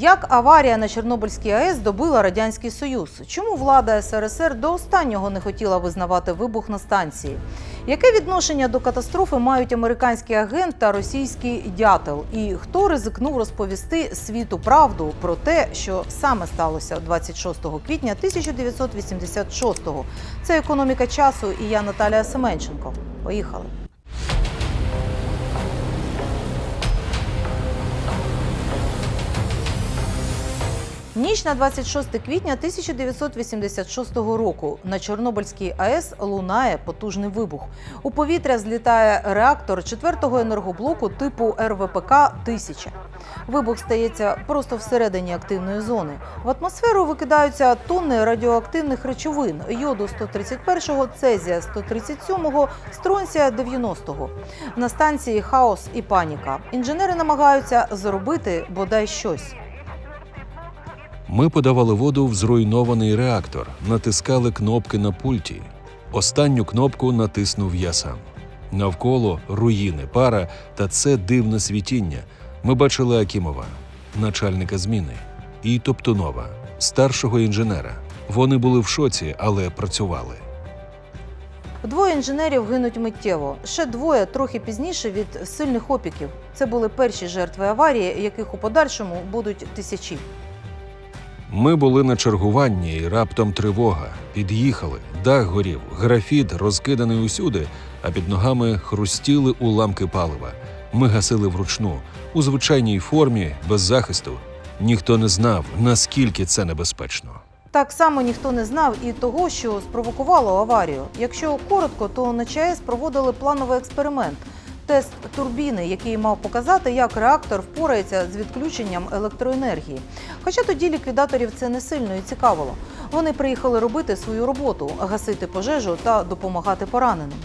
Як аварія на Чорнобильській АЕС добила радянський союз? Чому влада СРСР до останнього не хотіла визнавати вибух на станції? Яке відношення до катастрофи мають американський агент та російський дятел? І хто ризикнув розповісти світу правду про те, що саме сталося 26 квітня 1986-го? Це економіка часу і я Наталія Семенченко. Поїхали. Ніч на 26 квітня 1986 року на Чорнобильській АЕС лунає потужний вибух. У повітря злітає реактор 4-го енергоблоку типу РВПК 1000 Вибух стається просто всередині активної зони. В атмосферу викидаються тонни радіоактивних речовин йоду 131, цезія 137, стронція 90. На станції хаос і паніка. Інженери намагаються зробити бодай щось. Ми подавали воду в зруйнований реактор, натискали кнопки на пульті. Останню кнопку натиснув я сам. Навколо руїни, пара та це дивне світіння. Ми бачили Акімова, начальника зміни, і Топтунова, старшого інженера. Вони були в шоці, але працювали. Двоє інженерів гинуть миттєво. Ще двоє трохи пізніше від сильних опіків. Це були перші жертви аварії, яких у подальшому будуть тисячі. Ми були на чергуванні, і раптом тривога. Під'їхали, дах горів, графіт розкиданий усюди, а під ногами хрустіли уламки палива. Ми гасили вручну, у звичайній формі, без захисту. Ніхто не знав, наскільки це небезпечно. Так само ніхто не знав і того, що спровокувало аварію. Якщо коротко, то на ЧАЕС проводили плановий експеримент. Тест турбіни, який мав показати, як реактор впорається з відключенням електроенергії. Хоча тоді ліквідаторів це не сильно і цікавило. Вони приїхали робити свою роботу, гасити пожежу та допомагати пораненим.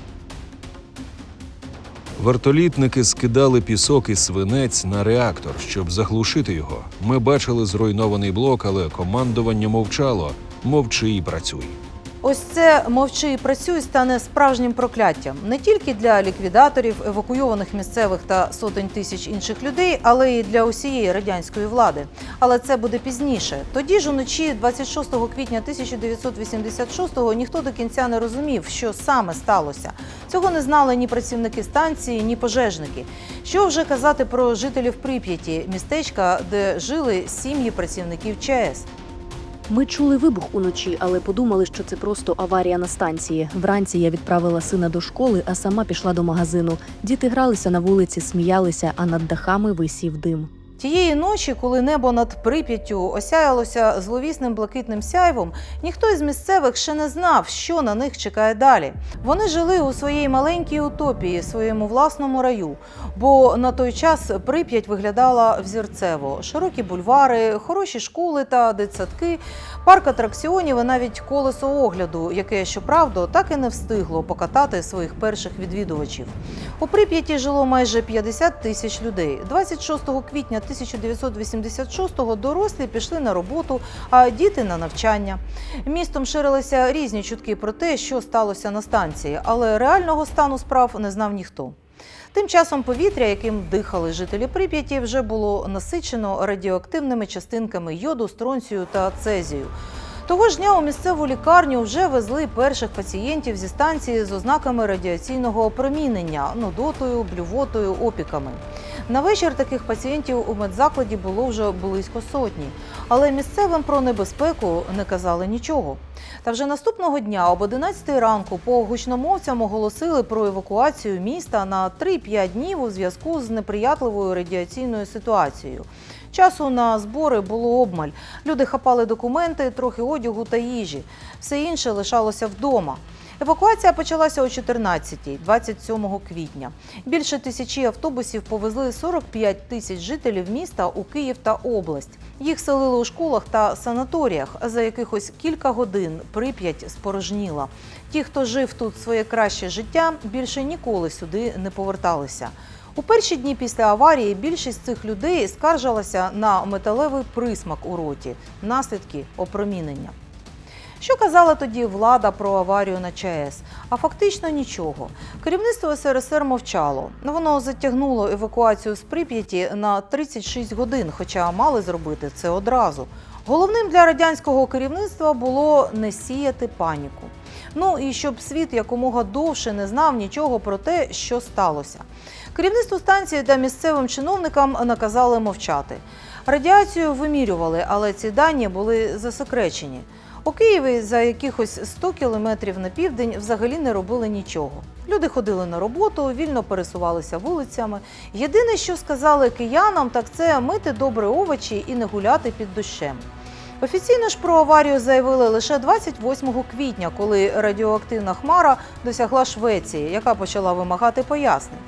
Вертолітники скидали пісок і свинець на реактор, щоб заглушити його. Ми бачили зруйнований блок, але командування мовчало. Мовчи і працюй. Ось це мовчи і працюй стане справжнім прокляттям не тільки для ліквідаторів, евакуйованих місцевих та сотень тисяч інших людей, але й для усієї радянської влади. Але це буде пізніше. Тоді ж уночі, 26 квітня 1986-го, ніхто до кінця не розумів, що саме сталося. Цього не знали ні працівники станції, ні пожежники. Що вже казати про жителів Прип'яті, містечка, де жили сім'ї працівників ЧАЕС. Ми чули вибух уночі, але подумали, що це просто аварія на станції. Вранці я відправила сина до школи, а сама пішла до магазину. Діти гралися на вулиці, сміялися, а над дахами висів дим. Тієї ночі, коли небо над Прип'яттю осяялося зловісним блакитним сяйвом, ніхто із місцевих ще не знав, що на них чекає далі. Вони жили у своїй маленькій утопії, своєму власному раю. Бо на той час Прип'ять виглядала взірцево: широкі бульвари, хороші школи та дитсадки, парк атракціонів і навіть колесо огляду, яке, щоправда, так і не встигло покатати своїх перших відвідувачів. У Прип'яті жило майже 50 тисяч людей. 26 квітня 1986-го дорослі пішли на роботу, а діти на навчання. Містом ширилися різні чутки про те, що сталося на станції, але реального стану справ не знав ніхто. Тим часом повітря, яким дихали жителі Прип'яті, вже було насичено радіоактивними частинками йоду, стронцію та цезію. Того ж дня у місцеву лікарню вже везли перших пацієнтів зі станції з ознаками радіаційного опромінення, нудотою, блювотою, опіками. На вечір таких пацієнтів у медзакладі було вже близько сотні, але місцевим про небезпеку не казали нічого. Та вже наступного дня об 11 ранку по гучномовцям оголосили про евакуацію міста на 3-5 днів у зв'язку з неприятливою радіаційною ситуацією. Часу на збори було обмаль. Люди хапали документи, трохи одягу та їжі. Все інше лишалося вдома. Евакуація почалася о 14-й, 27 квітня. Більше тисячі автобусів повезли 45 тисяч жителів міста у Київ та область. Їх селили у школах та санаторіях. За якихось кілька годин Прип'ять спорожніла. Ті, хто жив тут своє краще життя, більше ніколи сюди не поверталися. У перші дні після аварії більшість цих людей скаржилася на металевий присмак у роті, наслідки опромінення. Що казала тоді влада про аварію на ЧАЕС? А фактично нічого. Керівництво СРСР мовчало. Воно затягнуло евакуацію з Прип'яті на 36 годин, хоча мали зробити це одразу. Головним для радянського керівництва було не сіяти паніку. Ну і щоб світ якомога довше не знав нічого про те, що сталося. Керівництву станції та місцевим чиновникам наказали мовчати. Радіацію вимірювали, але ці дані були засекречені. У Києві за якихось 100 кілометрів на південь взагалі не робили нічого. Люди ходили на роботу, вільно пересувалися вулицями. Єдине, що сказали киянам, так це мити добре овочі і не гуляти під дощем. Офіційно ж про аварію заявили лише 28 квітня, коли радіоактивна хмара досягла Швеції, яка почала вимагати пояснень.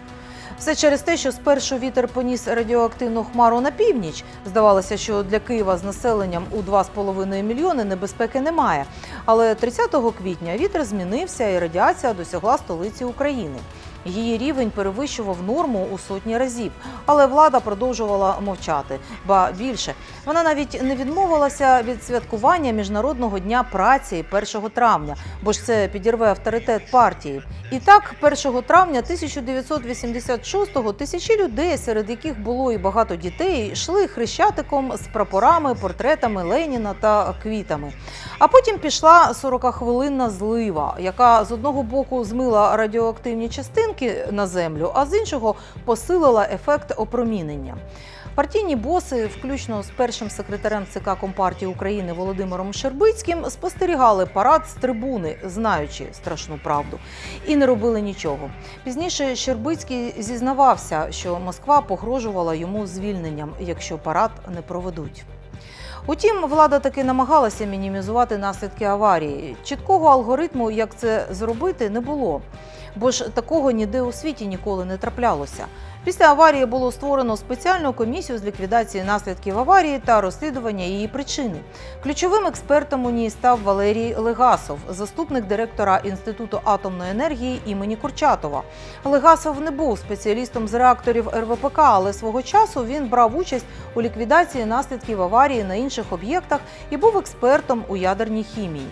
Все через те, що спершу вітер поніс радіоактивну хмару на північ. Здавалося, що для Києва з населенням у 2,5 мільйони небезпеки немає. Але 30 квітня вітер змінився і радіація досягла столиці України. Її рівень перевищував норму у сотні разів, але влада продовжувала мовчати. Ба більше вона навіть не відмовилася від святкування міжнародного дня праці 1 травня, бо ж це підірве авторитет партії. І так, 1 травня 1986-го тисячі людей, серед яких було і багато дітей, йшли хрещатиком з прапорами, портретами Леніна та квітами. А потім пішла 40-хвилинна злива, яка з одного боку змила радіоактивні частинки на землю, а з іншого посилила ефект опромінення. Партійні боси, включно з першим секретарем ЦК Компартії України Володимиром Щербицьким, спостерігали парад з трибуни, знаючи страшну правду, і не робили нічого. Пізніше Щербицький зізнавався, що Москва погрожувала йому звільненням, якщо парад не проведуть. Утім, влада таки намагалася мінімізувати наслідки аварії. Чіткого алгоритму, як це зробити, не було. Бо ж такого ніде у світі ніколи не траплялося. Після аварії було створено спеціальну комісію з ліквідації наслідків аварії та розслідування її причини. Ключовим експертом у ній став Валерій Легасов, заступник директора Інституту атомної енергії імені Курчатова. Легасов не був спеціалістом з реакторів РВПК, але свого часу він брав участь у ліквідації наслідків аварії на інших об'єктах і був експертом у ядерній хімії.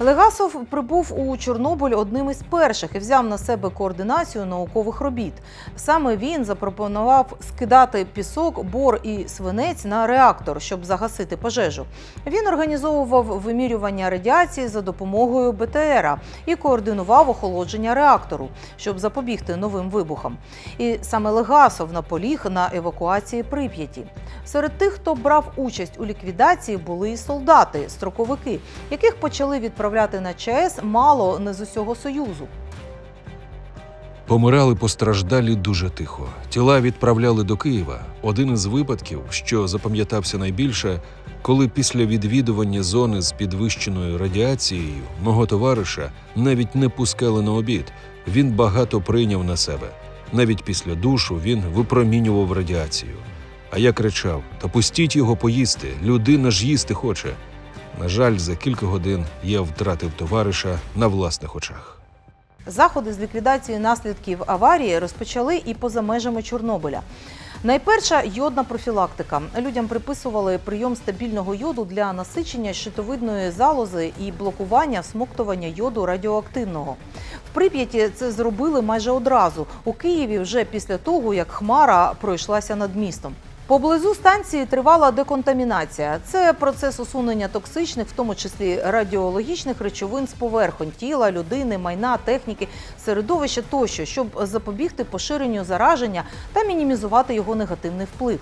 Легасов прибув у Чорнобиль одним із перших і взяв на себе координацію наукових робіт. Саме він запропонував скидати пісок, бор і свинець на реактор, щоб загасити пожежу. Він організовував вимірювання радіації за допомогою БТРа і координував охолодження реактору, щоб запобігти новим вибухам. І саме Легасов наполіг на евакуації Прип'яті. Серед тих, хто брав участь у ліквідації, були і солдати, строковики, яких почали відправляти на ЧАЕС мало не з усього союзу. Помирали постраждалі дуже тихо. Тіла відправляли до Києва. Один із випадків, що запам'ятався найбільше, коли після відвідування зони з підвищеною радіацією мого товариша навіть не пускали на обід. Він багато прийняв на себе. Навіть після душу він випромінював радіацію. А я кричав: Та пустіть його поїсти, людина ж їсти хоче. На жаль, за кілька годин я втратив товариша на власних очах. Заходи з ліквідації наслідків аварії розпочали і поза межами Чорнобиля. Найперша йодна профілактика. Людям приписували прийом стабільного йоду для насичення щитовидної залози і блокування всмоктування йоду радіоактивного. В Прип'яті це зробили майже одразу. У Києві вже після того, як хмара пройшлася над містом. Поблизу станції тривала деконтамінація. Це процес усунення токсичних, в тому числі радіологічних речовин з поверхонь тіла, людини, майна, техніки, середовища тощо, щоб запобігти поширенню зараження та мінімізувати його негативний вплив.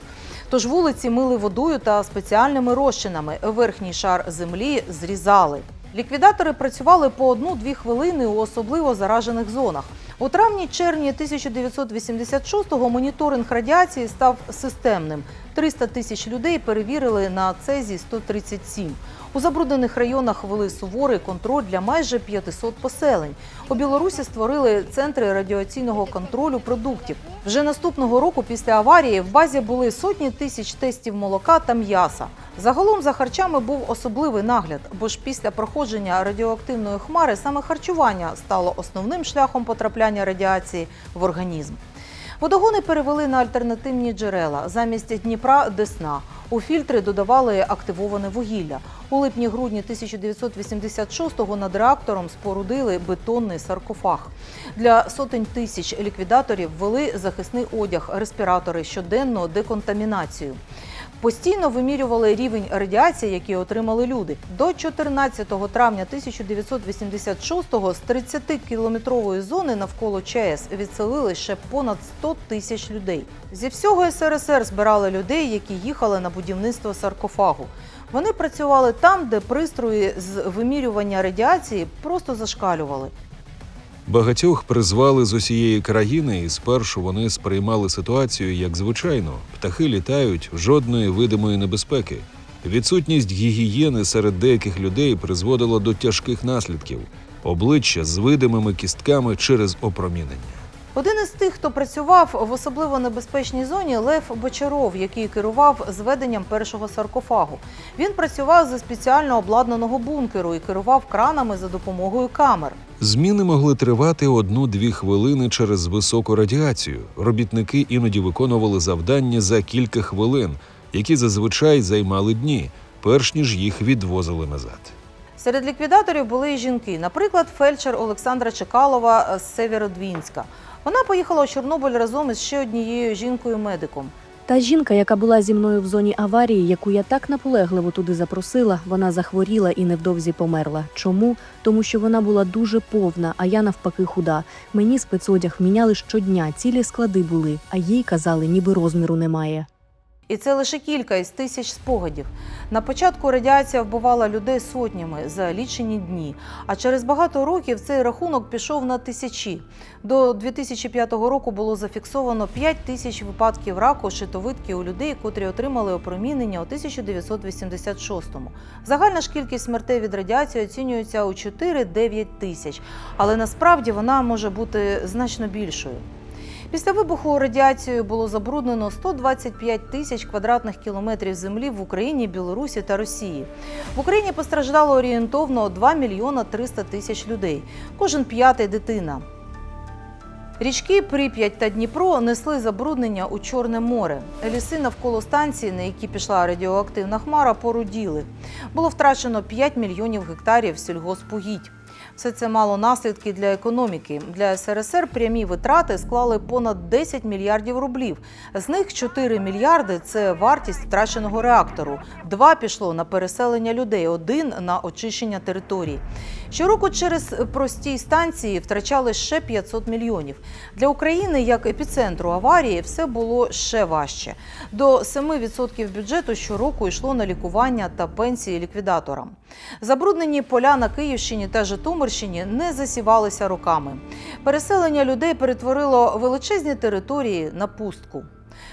Тож вулиці мили водою та спеціальними розчинами. Верхній шар землі зрізали. Ліквідатори працювали по одну-дві хвилини у особливо заражених зонах. У травні-червні 1986-го моніторинг радіації став системним. 300 тисяч людей перевірили на цезі 137. У забруднених районах вели суворий контроль для майже 500 поселень. У Білорусі створили центри радіаційного контролю продуктів. Вже наступного року після аварії в базі були сотні тисяч тестів молока та м'яса. Загалом за харчами був особливий нагляд, бо ж після проходження радіоактивної хмари саме харчування стало основним шляхом потрапляння радіації в організм. Водогони перевели на альтернативні джерела. Замість Дніпра Десна. У фільтри додавали активоване вугілля. У липні-грудні 1986-го над реактором спорудили бетонний саркофаг. Для сотень тисяч ліквідаторів ввели захисний одяг, респіратори, щоденну деконтамінацію. Постійно вимірювали рівень радіації, який отримали люди. До 14 травня 1986-го з 30-кілометрової зони навколо ЧАЕС відселили ще понад 100 тисяч людей. Зі всього СРСР збирали людей, які їхали на будівництво саркофагу. Вони працювали там, де пристрої з вимірювання радіації просто зашкалювали. Багатьох призвали з усієї країни, і спершу вони сприймали ситуацію як звичайно. Птахи літають, жодної видимої небезпеки. Відсутність гігієни серед деяких людей призводила до тяжких наслідків обличчя з видимими кістками через опромінення. Один із тих, хто працював в особливо небезпечній зоні, Лев Бочаров, який керував зведенням першого саркофагу. Він працював зі спеціально обладнаного бункеру і керував кранами за допомогою камер. Зміни могли тривати одну-дві хвилини через високу радіацію. Робітники іноді виконували завдання за кілька хвилин, які зазвичай займали дні, перш ніж їх відвозили назад. Серед ліквідаторів були і жінки, наприклад, фельдшер Олександра Чекалова з Северодвінська. Вона поїхала у Чорнобиль разом із ще однією жінкою-медиком. Та жінка, яка була зі мною в зоні аварії, яку я так наполегливо туди запросила, вона захворіла і невдовзі померла. Чому? Тому що вона була дуже повна, а я навпаки худа. Мені спецодяг міняли щодня, цілі склади були, а їй казали, ніби розміру немає. І це лише кілька із тисяч спогадів. На початку радіація вбивала людей сотнями за лічені дні. А через багато років цей рахунок пішов на тисячі. До 2005 року було зафіксовано 5 тисяч випадків раку щитовидки у людей, котрі отримали опромінення у 1986-му. Загальна ж кількість смертей від радіації оцінюється у 4-9 тисяч, але насправді вона може бути значно більшою. Після вибуху радіацією було забруднено 125 тисяч квадратних кілометрів землі в Україні, Білорусі та Росії. В Україні постраждало орієнтовно 2 мільйона 300 тисяч людей. Кожен п'ятий дитина. Річки Прип'ять та Дніпро несли забруднення у Чорне море. Ліси навколо станції, на які пішла радіоактивна хмара, поруділи. Було втрачено 5 мільйонів гектарів сільгоспугідь. Все це мало наслідки для економіки. Для СРСР прямі витрати склали понад 10 мільярдів рублів. З них 4 мільярди це вартість втраченого реактору. Два пішло на переселення людей, один на очищення територій. Щороку через прості станції втрачали ще 500 мільйонів. Для України, як епіцентру аварії, все було ще важче. До 7% бюджету щороку йшло на лікування та пенсії ліквідаторам. Забруднені поля на Київщині та Житомирщині не засівалися роками. Переселення людей перетворило величезні території на пустку.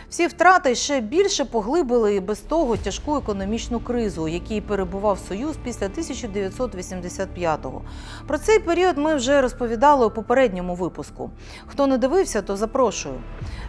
Всі втрати ще більше поглибили і без того тяжку економічну кризу, у якій перебував Союз після 1985-го. Про цей період ми вже розповідали у попередньому випуску. Хто не дивився, то запрошую.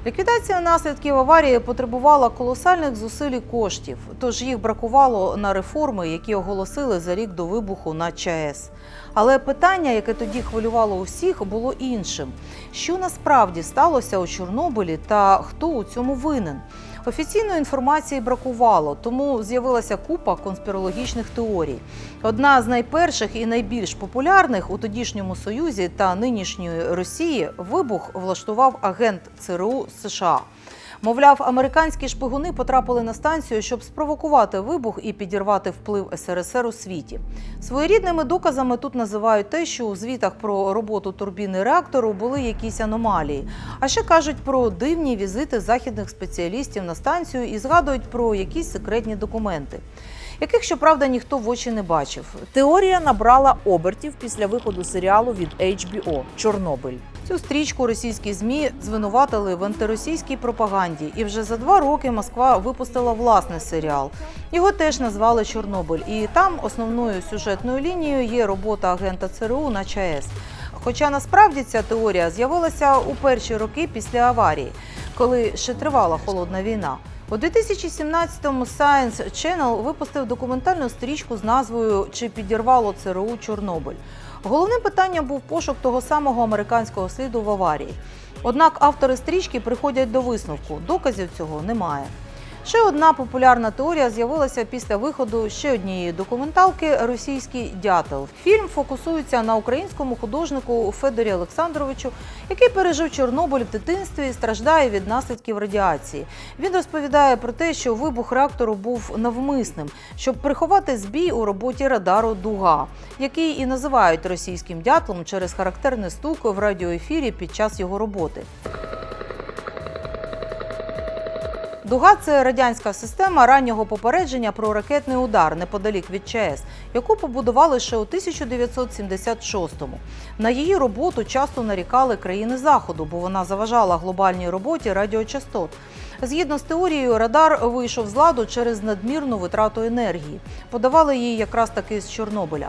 Ліквідація наслідків аварії потребувала колосальних зусиль і коштів, тож їх бракувало на реформи, які оголосили за рік до вибуху на ЧАЕС. Але питання, яке тоді хвилювало усіх, було іншим: що насправді сталося у Чорнобилі та хто у цьому винен? Офіційної інформації бракувало, тому з'явилася купа конспірологічних теорій. Одна з найперших і найбільш популярних у тодішньому Союзі та нинішньої Росії вибух влаштував агент ЦРУ США. Мовляв, американські шпигуни потрапили на станцію, щоб спровокувати вибух і підірвати вплив СРСР у світі. Своєрідними доказами тут називають те, що у звітах про роботу турбіни реактору були якісь аномалії. А ще кажуть про дивні візити західних спеціалістів на станцію і згадують про якісь секретні документи. Яких, щоправда, ніхто в очі не бачив. Теорія набрала обертів після виходу серіалу від HBO Чорнобиль. Цю стрічку російські змі звинуватили в антиросійській пропаганді, і вже за два роки Москва випустила власний серіал. Його теж назвали Чорнобиль, і там основною сюжетною лінією є робота агента ЦРУ на ЧАЕС. Хоча насправді ця теорія з'явилася у перші роки після аварії, коли ще тривала холодна війна. У 2017-му Science Channel випустив документальну стрічку з назвою Чи підірвало ЦРУ Чорнобиль. Головним питанням був пошук того самого американського сліду в аварії. Однак автори стрічки приходять до висновку: доказів цього немає. Ще одна популярна теорія з'явилася після виходу ще однієї документалки Російський дятел. Фільм фокусується на українському художнику Федорі Олександровичу, який пережив Чорнобиль в дитинстві і страждає від наслідків радіації. Він розповідає про те, що вибух реактору був навмисним, щоб приховати збій у роботі радару Дуга, який і називають російським дятлом через характерний стук в радіоефірі під час його роботи. Дуга це радянська система раннього попередження про ракетний удар неподалік від ЧАЕС, яку побудували ще у 1976-му. На її роботу часто нарікали країни Заходу, бо вона заважала глобальній роботі радіочастот. Згідно з теорією, радар вийшов з ладу через надмірну витрату енергії. Подавали її якраз таки з Чорнобиля.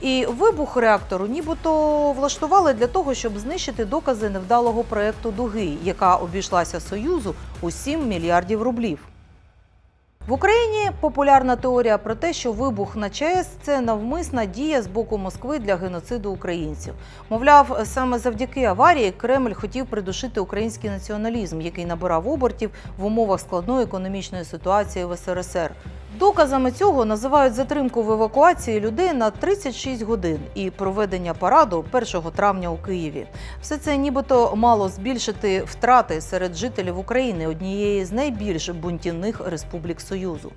І вибух реактору нібито влаштували для того, щоб знищити докази невдалого проекту дуги, яка обійшлася Союзу у 7 мільярдів рублів. В Україні популярна теорія про те, що вибух на ЧАЕС це навмисна дія з боку Москви для геноциду українців. Мовляв, саме завдяки аварії Кремль хотів придушити український націоналізм, який набирав обертів в умовах складної економічної ситуації в СРСР. Доказами цього називають затримку в евакуації людей на 36 годин і проведення параду 1 травня у Києві. Все це нібито мало збільшити втрати серед жителів України, однієї з найбільш бунтівних республік Союзу.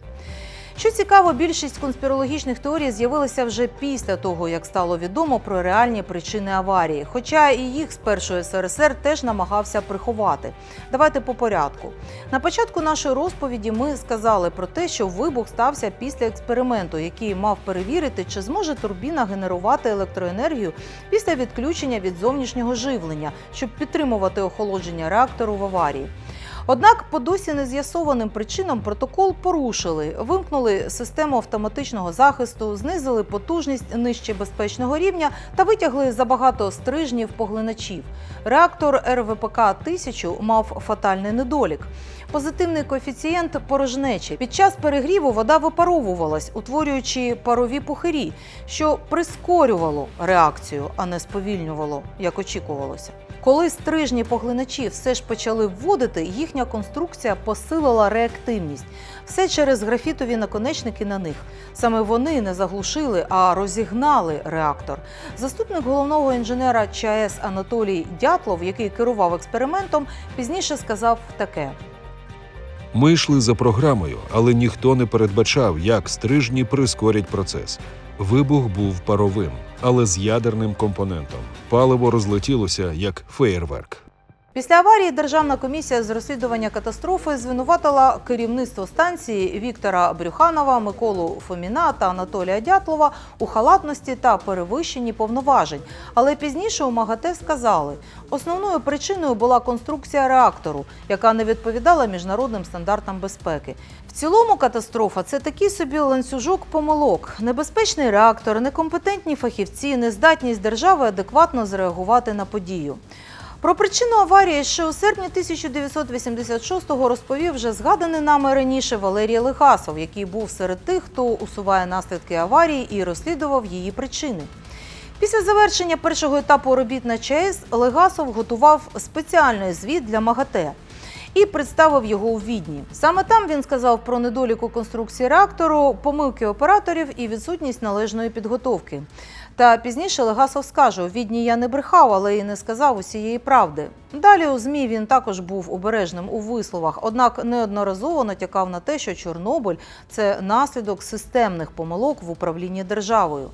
Що цікаво, більшість конспірологічних теорій з'явилися вже після того, як стало відомо про реальні причини аварії. Хоча і їх спершу СРСР теж намагався приховати. Давайте по порядку. На початку нашої розповіді ми сказали про те, що вибух стався після експерименту, який мав перевірити, чи зможе турбіна генерувати електроенергію після відключення від зовнішнього живлення, щоб підтримувати охолодження реактору в аварії. Однак по досі не з'ясованим причинам протокол порушили, вимкнули систему автоматичного захисту, знизили потужність нижче безпечного рівня та витягли забагато стрижнів поглиначів. Реактор РВПК 1000 мав фатальний недолік. Позитивний коефіцієнт порожнечі. Під час перегріву вода випаровувалась, утворюючи парові пухирі, що прискорювало реакцію, а не сповільнювало, як очікувалося. Коли стрижні поглиначі все ж почали вводити, їхня конструкція посилила реактивність. Все через графітові наконечники на них. Саме вони не заглушили, а розігнали реактор. Заступник головного інженера ЧАЕС Анатолій Дятлов, який керував експериментом, пізніше сказав таке. Ми йшли за програмою, але ніхто не передбачав, як стрижні прискорять процес. Вибух був паровим, але з ядерним компонентом. Паливо розлетілося як феєрверк. Після аварії Державна комісія з розслідування катастрофи звинуватила керівництво станції Віктора Брюханова, Миколу Фоміна та Анатолія Дятлова у халатності та перевищенні повноважень. Але пізніше у МАГАТЕ сказали, основною причиною була конструкція реактору, яка не відповідала міжнародним стандартам безпеки. В цілому катастрофа це такий собі ланцюжок помилок. Небезпечний реактор, некомпетентні фахівці, нездатність держави адекватно зреагувати на подію. Про причину аварії ще у серпні 1986-го розповів вже згаданий нами раніше Валерій Лихасов, який був серед тих, хто усуває наслідки аварії і розслідував її причини. Після завершення першого етапу робіт на ЧАЕС Легасов готував спеціальний звіт для МАГАТЕ і представив його у Відні. Саме там він сказав про недоліку конструкції реактору, помилки операторів і відсутність належної підготовки. Та пізніше Легасов скаже: у Відні я не брехав, але і не сказав усієї правди. Далі у ЗМІ він також був обережним у висловах, однак неодноразово натякав на те, що Чорнобиль це наслідок системних помилок в управлінні державою.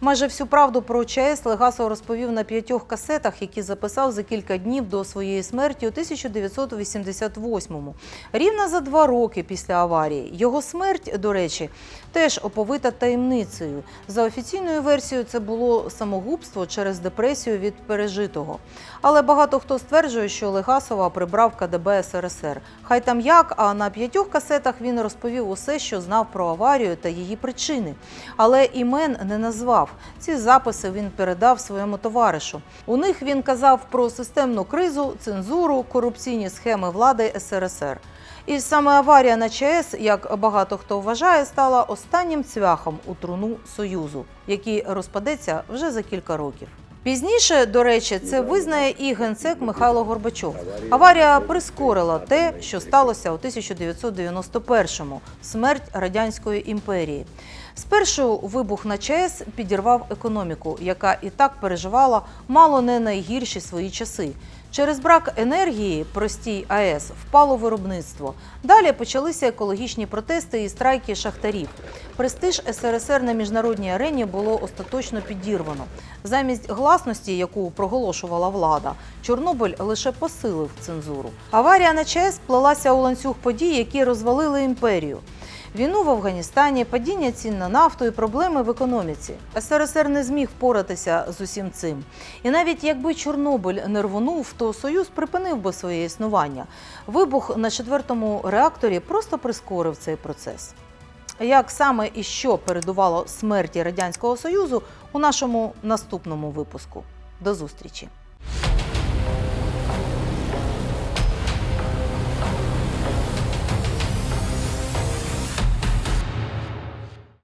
Майже всю правду про ЧАЕС Легасов розповів на п'ятьох касетах, які записав за кілька днів до своєї смерті у 1988-му. Рівно за два роки після аварії. Його смерть, до речі, теж оповита таємницею. За офіційною версією, це було самогубство через депресію від пережитого. Але багато хто стверджує, що Легасова прибрав КДБ СРСР. Хай там як, а на п'ятьох касетах він розповів усе, що знав про аварію та її причини. Але імен не назвав. Ці записи він передав своєму товаришу. У них він казав про системну кризу, цензуру, корупційні схеми влади СРСР. І саме аварія на ЧАЕС, як багато хто вважає, стала останнім цвяхом у труну Союзу, який розпадеться вже за кілька років. Пізніше, до речі, це визнає і генсек Михайло Горбачов. Аварія прискорила те, що сталося у 1991-му – смерть радянської імперії. Спершу вибух на ЧАЕС підірвав економіку, яка і так переживала мало не найгірші свої часи. Через брак енергії простій АЕС впало виробництво. Далі почалися екологічні протести і страйки шахтарів. Престиж СРСР на міжнародній арені було остаточно підірвано. Замість гласності, яку проголошувала влада, Чорнобиль лише посилив цензуру. Аварія на ЧАЕС плелася у ланцюг подій, які розвалили імперію. Війну в Афганістані, падіння цін на нафту і проблеми в економіці. СРСР не зміг впоратися з усім цим. І навіть якби Чорнобиль не рвонув, то Союз припинив би своє існування. Вибух на четвертому реакторі просто прискорив цей процес. Як саме і що передувало смерті Радянського Союзу у нашому наступному випуску. До зустрічі!